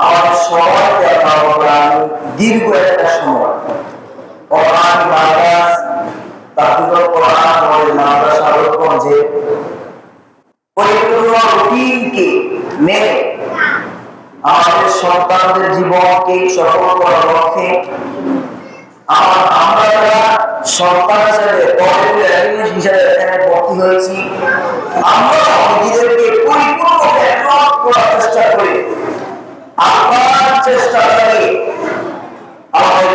আমরা আমি দীর্ঘ একটা সময় কোরআন মাদ্রাস তাহিদুল কোরআন আমাদের পরিপূর্ণ সন্তানদের জীবনকে সফল করার আমার সন্তান হিসেবে এখানে ভর্তি হয়েছি, আমরা নিজেদেরকে পরিপূর্ণ চেষ্টা করি। আপনার চেষ্টা করি। আমাদের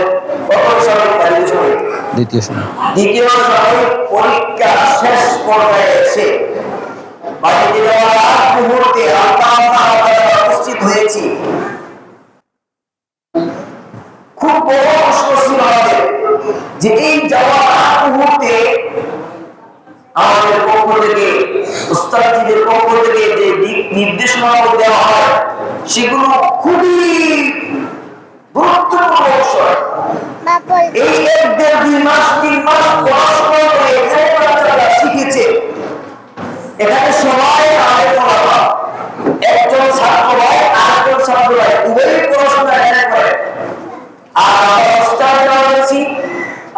প্রথম সময় দ্বিতীয় সময় দ্বিতীয় সময় দ্বিতীয় সময় পরীক্ষা শেষ পর্যায়ে এসে বাড়িতে যাওয়ার আগ মুহূর্তে আল্লাহ তাআলার উপস্থিত হয়েছি। খুব বড় কষ্ট আমাদের যে এই যাওয়ার আগ মুহূর্তে আমাদের পক্ষ থেকে উস্তাদজিদের পক্ষ থেকে যে দিক নির্দেশনা দেওয়া হয় সেগুলো খুবই গুরুত্বপূর্ণ বিষয় এই এক দেড় দুই মাস তিন মাস পড়াশোনা করে এখানে বাচ্চারা শিখেছে এখানে সবাই আমাদের পড়াবা একজন ছাত্র ভাই আরেকজন ছাত্র ভাই উভয়ই পড়াশোনা এখানে করে আর আমরা স্টার রয়েছি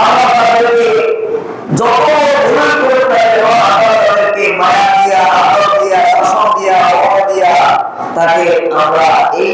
আমরা তাদেরকে যত ভুল করে থাকে আমরা তাদেরকে মায়া দিয়া আদর দিয়া শাসন দিয়া অভাব দিয়া তাকে আমরা এই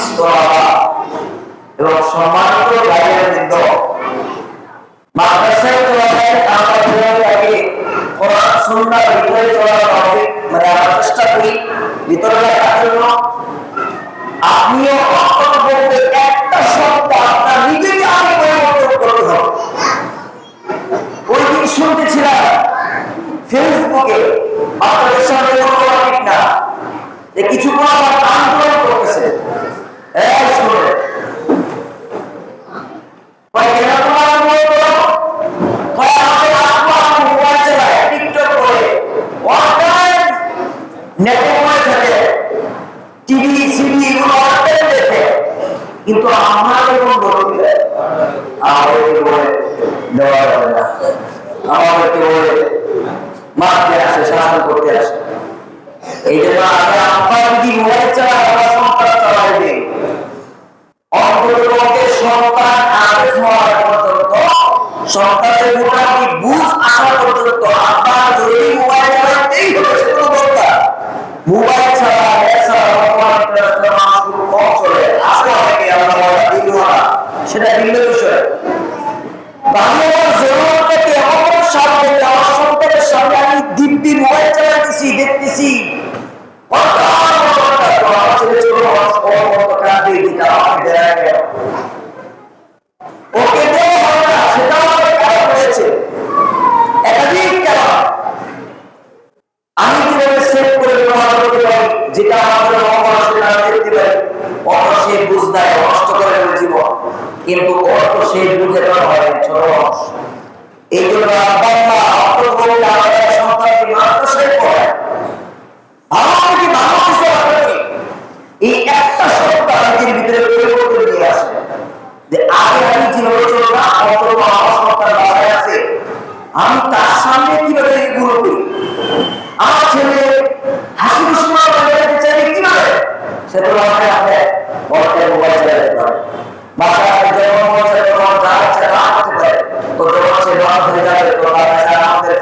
মানে করি একটা করতে হবে। ওই দিন না কিছু আন্দোলন করতেছে এই শুনে কয় কেন তোমার আন্দোলন করো? কয় আমাদের আব্বু আমার মোবাইল চালায়, টিকটক করে, online নেটে পড়ে থাকে, টিভি, সিডি এগুলো online দেখে। কিন্তু আমাদের কোন গতি নেই। আমাদেরকে বলে দেওয়া যাবে না আমাদেরকে বলে আসে শাসন করতে আসে এই জন্য আগে আব্বা যদি মোবাইল চালায়, আমরা সন্তান চালাইবে অন্তর্গতের সন্তান আদেশ হওয়ার পর্যন্ত, সন্তানের মোটামুটি বুঝ আসা পর্যন্ত আব্বা যদি মোবাইল চালাতেই হবে, সে দরকার। মোবাইল ছাড়া নেট ছাড়া বর্তমান ইন্টারনেটের হয়েছে একাধিক কারণ আমি কীভাবে আমাদের আমি দেখতে নষ্ট করে জীবন কিন্তু অত সে বুঝে হয় ছোট এই জন্য আব্বা মা অন্তর্গত আমাদের সন্তানকে মাদ্রাসায় পড়ায় আমার কি ভালো এই একটা সপ্তাহ নিজের ভিতরে পরিবর্তন নিয়ে আসে। যে আগে আমি যেভাবে চললাম অন্তত আমার সন্তান বাসায় আছে। আমি তার সামনে কীভাবে এগুলো করি? আমার ছেলে হাসি খুশি মা চাইলে কীভাবে? সে তো আমাকে আপনি বড়দের মোবাইল চালাতে পারে বাসায় বাবা বাসায় আমাদের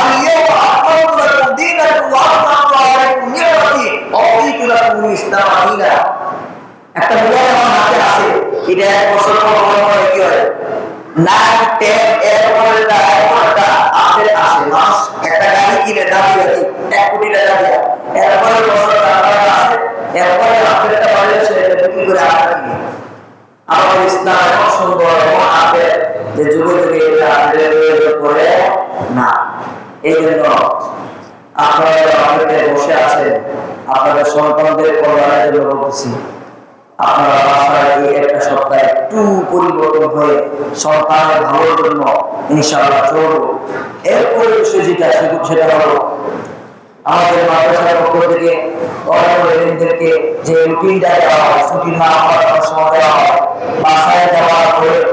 লাকুম দীনাকুম ওয়া আতমামতু আলাইকুম নি'মাতি ওয়া রাদিতু লাকুম ইসলাম দীনা একটা মোবাইল আছে এটা একটা কিনে এক কোটি এরপরে এরপরে সেটা বিক্রি করে আবার কিনে আমাদের সুন্দর এমন যে যুগে যুগে এটা না এই জন্য আপনারা আমাদের বসে আছেন, আপনাদের সন্তানদের কল্যাণের জন্য বলতেছি, আপনারা বাসায় এই একটা সপ্তাহে একটু পরিবর্তন হয়ে সন্তানের ভালোর জন্য ইনশাআল্লাহ চলব। এরপরে বিষয় যেটা, সেটা- হলো আমাদের মাদ্রাসার পক্ষ থেকে অনেকদেরকে যে রুটিনটা দেওয়া হয়, ছুটি না হওয়ার সময় দেওয়া হয়, বাসায় যাওয়ার পরে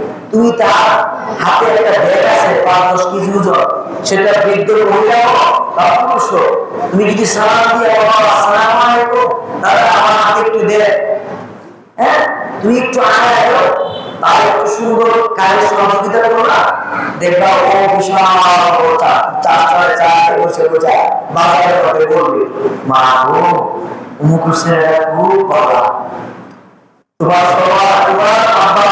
তুমি তার হাতে একটা ব্যাগ আছে, পাঁচ দশ কেজি ওজন। সেটা বৃদ্ধ মহিলা তুমি যদি সালাম দিয়ে বাবা আসসালামু আলাইকুম তাহলে আমার হাতে একটু দে। হ্যাঁ? তুমি একটু আশা রাখো তার একটু সুন্দর কাজের সহযোগিতা করো না। দেখবা ও বিশাল চার ছয়, চার বসে বসে বাজারের কথা বলবে, মা গো, অমুক ছেলেটা খুব বড় তোমার সবার, তোমার আব্বা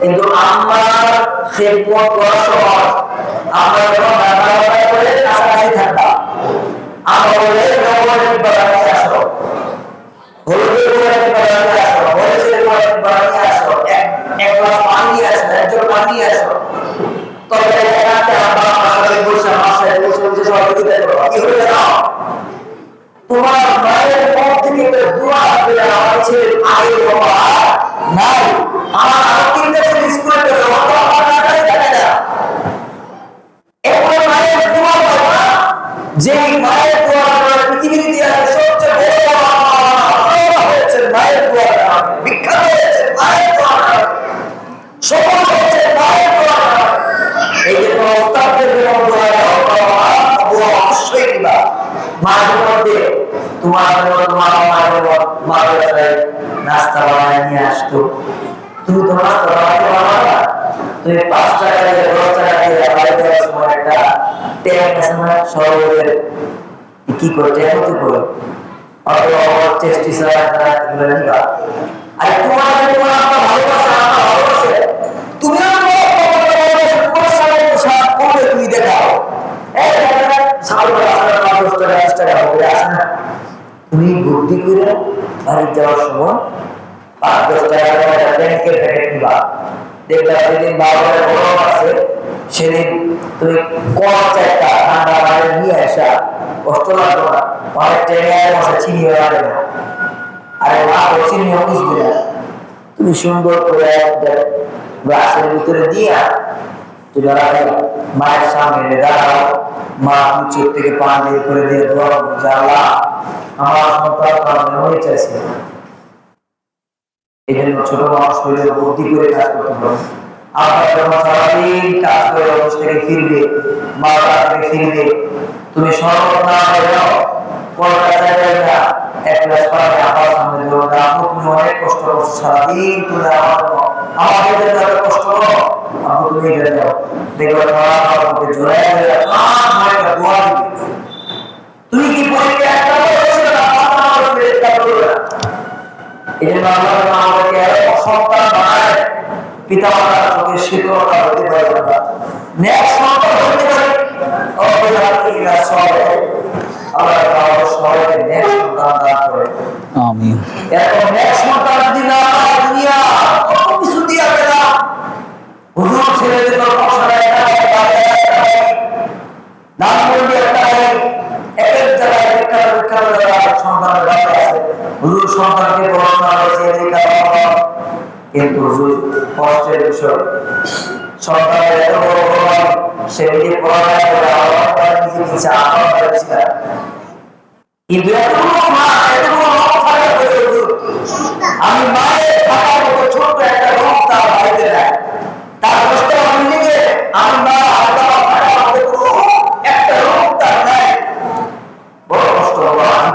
কিন্তু আমার খেদমত করা সহজ আমরা যখন ব্যবহার করে কাছাকাছি থাকবা আমরা বলে নগরের বাড়ি আসো হলুদের গুঁড়া একটু বানিয়ে আসো মরিচের গুঁড়া একটু বানিয়ে আসো এক- এক গ্লাস পানি নিয়ে আসো একজন পানি নিয়ে আসো তবে এখানে আমার আমার সাথে বসে আমার সাথে বসে বসে সহযোগিতা করো কি হয়ে যাও তোমার মায়ের মুখ থেকে একটা দোয়া পেলে আমার ছেলের আগে বাবা নাই আমার আরও তিনটা ছেলে স্কুলে গেল অত আমার টাকাই থাকে না এরপরে মায়ের দোয়া বাবা যে মায়ের দোয়া করা পৃথিবীর ইতিহাসে সবচেয়ে বড় আমল হয়েছে মায়ের দোয়া করা। বিখ্যাত হয়েছে মায়ের দোয়া করা। সফল হয়েছে মায়ের দোয়া করা। এই যে কোনো ওস্তাদদের যখন দোয়া করা হয়, দোয়া অবশ্যই দিবা। মাঝে মধ্যে তোমার তোমার নিয়ে আসতো। তুমি তো নাস্তা বানাতে পারো না। তুমি পাঁচ টাকা দিয়ে, দশ টাকা দিয়ে বাড়ি দেওয়ার একটা কি করে ট্যাঙ্ক হতে করে অথবা নিবা। আর তোমার তোমার তুমি তোমার তুমি দেখাও। হবে আসে না। তুমি বুদ্ধি করে বাড়ি যাওয়ার সময় পাঁচ দশ টাকা ব্যাংকের প্যাকেট নিবা। দেখবা সেদিন গরম আছে, সেদিন তুমি কম চারটা ঠান্ডা নিয়ে আসা, কষ্ট লাগবে না। অনেক ট্রেনে চিনি না। মা তুমি সুন্দর করে গ্লাসের ভিতরে দিয়া মায়ের সামনে দাঁড়াও মা তুমি চোখ থেকে পান দিয়ে করে দিয়ে যে আল্লাহ আমার সন্তান কারণে হয়ে চাইছে। এই জন্য ছোট মানুষ হইলে বুদ্ধি করে কাজ করতে হবে। আপনার যখন সারাদিন কাজ করে অফিস থেকে ফিরবে মা বাবা থেকে ফিরবে। তুমি সরব না হয়ে যাও কলকাতায় যাবে না। এক ক্লাস পাবে আমার সামনে ধরো না আপু তুমি অনেক কষ্ট করছ সারাদিন তুমি আমার আমাদের জন্য এত কষ্ট করো। আপু, তুমি এটা দাও। দেখবে তোমার আমাকে দিবে। তুমি কি পরীক্ষা একটা করেছিল একটা করবে না। এই জন্য আল্লাহ তাআলা আমাদেরকে সন্তান বানায় পিতা মাতার চোখে শীতলতা হতে পারে না নেক সন্তান হতে পারে অপরাধী ইলা সবে আল্লাহ তাআলা সবাইকে নেক সন্তান দান করে। আমিন। এরকম নেক সন্তান যদি না দুনিয়া কত কিছু দিয়ে না। হুজুর ছেলেদের একটা একটা এক জায়গায় একটা একটা সন্তানের ব্যাপার আছে। হুজুর সন্তানকে পড়াশোনা হয়েছে এই কিন্তু হুজুর কষ্টের বিষয়। সন্তানের এত বড় ভগবান সে পড়াশোনা করে আল্লাহ তাআলা নিজে কিছু আহ্বান করেছিলেন কিন্তু এতগুলো মা, এতগুলো লোক থাকে হুজুর, আমি মায়ের থাকার মতো ছোট্ট একটা রূপ তার বাড়িতে দেয় তার কষ্ট আমি নিজে, আমি মা আলাদা থাকার মতো কোনো একটা রূপ তার নাই বড় কষ্ট বড় আজীব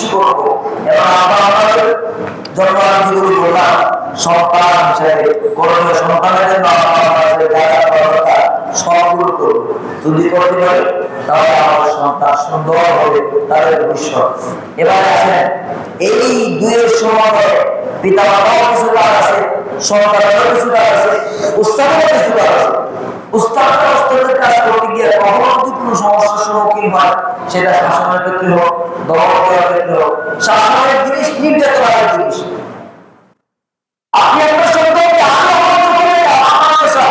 বেশি করব। সন্তান সন্তানের জন্য আমার সবগুলো করব যদি করতে পারি, তাহলে আমাদের সন্তান সুন্দর হবে তাদের ভবিষ্যৎ। এবার আসেন, এই দুয়ের সময় পিতা মাতাও কিছু কাজ আছে সন্তানেরও কিছু কাজ আছে, উস্তাদেরও কিছু কাজ আছে। সেটা শাসনের ক্ষেত্রে হোক জিনিস, নির্যাতনের জিনিস। আপনি একটা সন্তানকে আলো করে আমার পেশা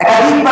একাধিক বার দেখেছি যে আপনার পয়সা বলে বলবে আপনি রায়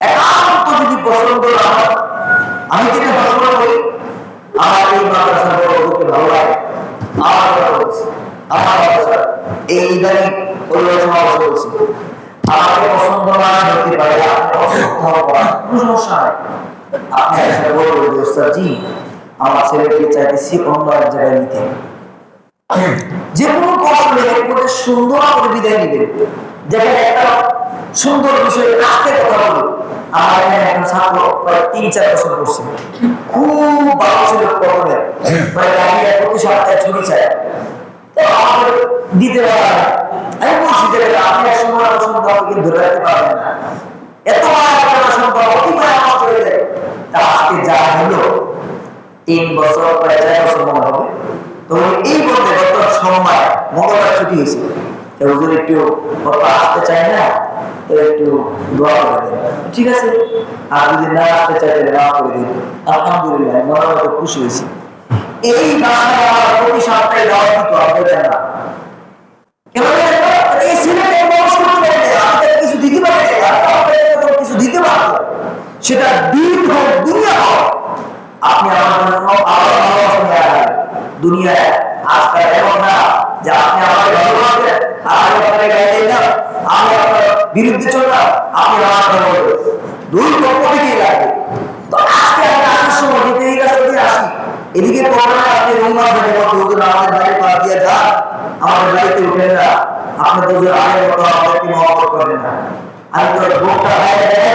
একান্ত যদি পছন্দ না হয়, আমি যেটা পছন্দ করি, আমার এই মাদ্রাসার বড় করতে ভালো লাগে, আমার কথা আমার মাদ্রাসা এই ইদানিং সমাবেশ বলছি আমাকে পছন্দ না হতে পারে আপনি নাই এসে বলবেন যে জি, আমার ছেলেকে চাইতেছি অন্য এক জায়গায় নিতে যে কোনো কৌশলে এর সুন্দর করে বিদায় নেবেন। যেখানে একটা সুন্দর বিষয় আজকে কথা বলব। আমার এখানে একজন ছাত্র প্রায় তিন, চার বছর করছে খুব ভালো ছিল প্রথমে গাড়ি প্রতি সপ্তাহে ছুটি চায়। তো দিতে পারে আমি বলছি যে, আপনি এক সময় আমার ধরে রাখতে পারবেন না। এত অতি মায়া নষ্ট হয়ে যায়। তা আজকে যা হলো, তিন বছর, প্রায় চার বছর মনে হবে। তো এই বলতে গত সময় মঙ্গলবার ছুটি হয়েছে। তো একটু আসতে না, তো একটু দোয়া করে দেন। ঠিক আছে? আর যদি না আসতে তাহলে করে দিন। আলহামদুলিল্লাহ মনে হয় খুশি হয়েছি। এই প্রতি সপ্তাহে দেওয়া দিত আপনাদের না। সেটা দিন হোক দুনিয়া হোক। আপনি আমার জন্য দুনিয়ায় আজকাল এমন না। যে আমি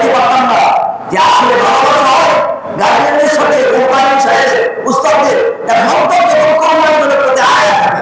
তো পারতাম না যে আসলে ভালোবাসা সাথে মন্তব্য এবং কর্মকাণ্ডের প্রতি আয় থাকে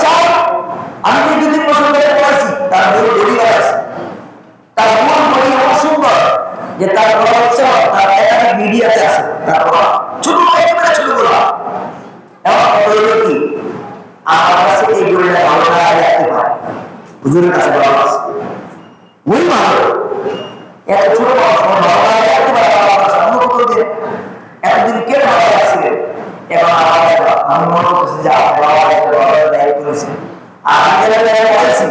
মিডিয়াতে আছে তার বলা ছোট একেবারে ছোট বলা এবং বলল কি? আমার কাছে এই বইটা ভালো না রাখতে পারে হুজুরের কাছে ভালো আছে ওই ভালো এত ছোট বড় ভালো না রাখতে পারে আমার কাছে অন্য কোথাও দিয়ে এতদিন কে আমি মনে করতেছি যে, আমার বাবা একটা বড় দায়িত্ব করেছে আর আমি যেটা জায়গায় পড়েছি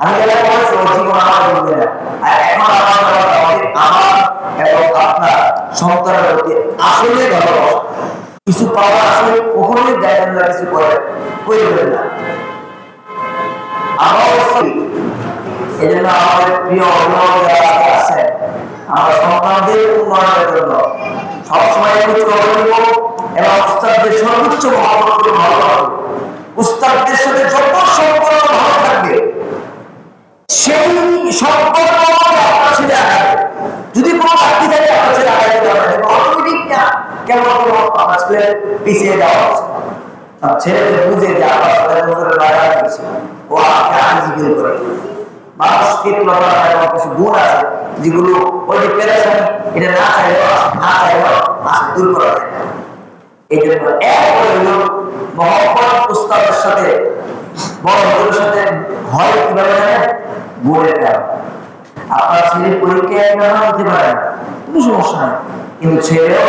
আমি যেটা পড়েছি ওর জীবন আমার বলবে না আর এখন আমার বাবা আমাদের আমার এবং আপনার সন্তানের প্রতি আসলে ভালোবাসা কিছু পাওয়া আসলে কখনোই দেখেন না কিছু করে করবেন না। আমার এই জন্য আমাদের প্রিয় অভিভাবক যারা আছেন, আমরা সন্তানদের উন্নয়নের জন্য সবসময় একত্র অভিভাবক এবং উস্তাদদের সর্বোচ্চ মহাপত ভালো হবে। উস্তাদদের সাথে যত সম্পর্ক ভালো থাকবে, সেই সম্পর্ক আপনার ছেলে আগাবে। যদি কোনো চাকরি থাকে, আপনার ছেলে আগাতে পারবে না অটোমেটিক না কেমন কোনো আছে যেগুলো ওই যে পেরেছেন এটা না চাইলেও না চাইলেও আসে, দূর করা যায় এই জন্য এক হইল উস্তাদের সাথে, বড় সাথে হয় কীভাবে জানেন? বোর্ডের কারণে। আপনার ছেলে পরীক্ষায় কেন হতে পারে কোনো সমস্যা নেই। কিন্তু ছেলেও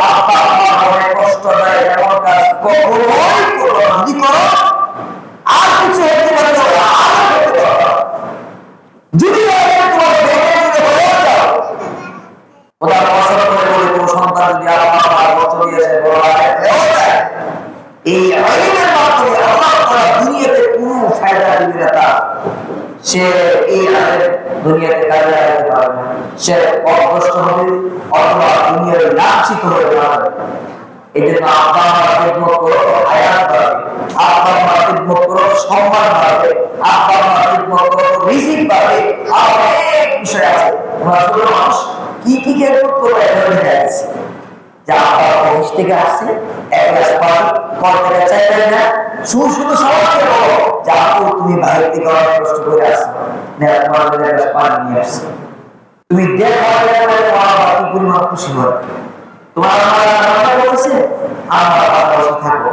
আমাদের কষ্ট দেয় এমন কাজ যদি করো আর কিছু হতে পারে না আর হতে পারে না। যদি তোমার বেঁচে যদি হয়ে যাও ওরা পছন্দ করে বলে কোন সন্তান যদি আল্লাহ তাআলা বছর দিয়েছে বড় আয় হয়েও যায় এই আইনের মাধ্যমে আল্লাহ তাআলা দুনিয়াতে কোনো ফায়দা দিবে না তার। সে এই আইনের দুনিয়াতে কাজে লাগাতে পারবে না সে অগ্রস্ত হবে অথবা দুনিয়ার লাঞ্ছিত হয়ে যাবে এই জন্য আব্বা আমার খেদমত করো হায়াত বাড়বে আব্বা আমার খেদমত করো সম্মান বাড়বে আব্বা আমার খেদমত করো রিজিক বাড়বে আর অনেক বিষয় আছে তোমরা ছোট মানুষ খেদমত করবে এটা দেখা গেছে। যা আব্বা অফিস থেকে আসছে, এক গ্লাস পানি থেকে চাইবেন না শুধু শুধু সবাইকে বলো যে তুমি বাইরে থেকে অনেক কষ্ট করে আসছো। তোমার এক গ্লাস পানি নিয়ে আসছে। তুমি দেখা পরিমাণ খুশি হয়। তোমার আমার করেছে আমার বাবা বসে থাকো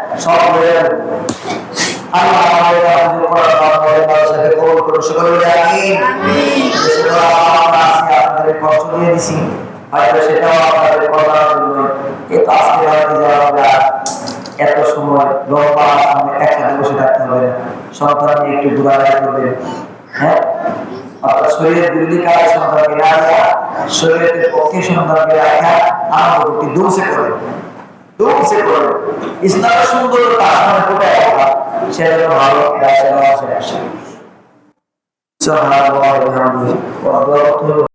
এত সময় লম্বা সামনে একসাথে থাকতে হবে সন্তান একটু ঘোরাঘুরি করবেন হ্যাঁ? শরীরের শরীরের পক্ষে সন্তানকে রাখা আমার প্রতি করে দৌসে করে ইসলামের সুন্দরতা আসমানে ফুটে রাখা সেটা তো ভালো রাখা আসে আসে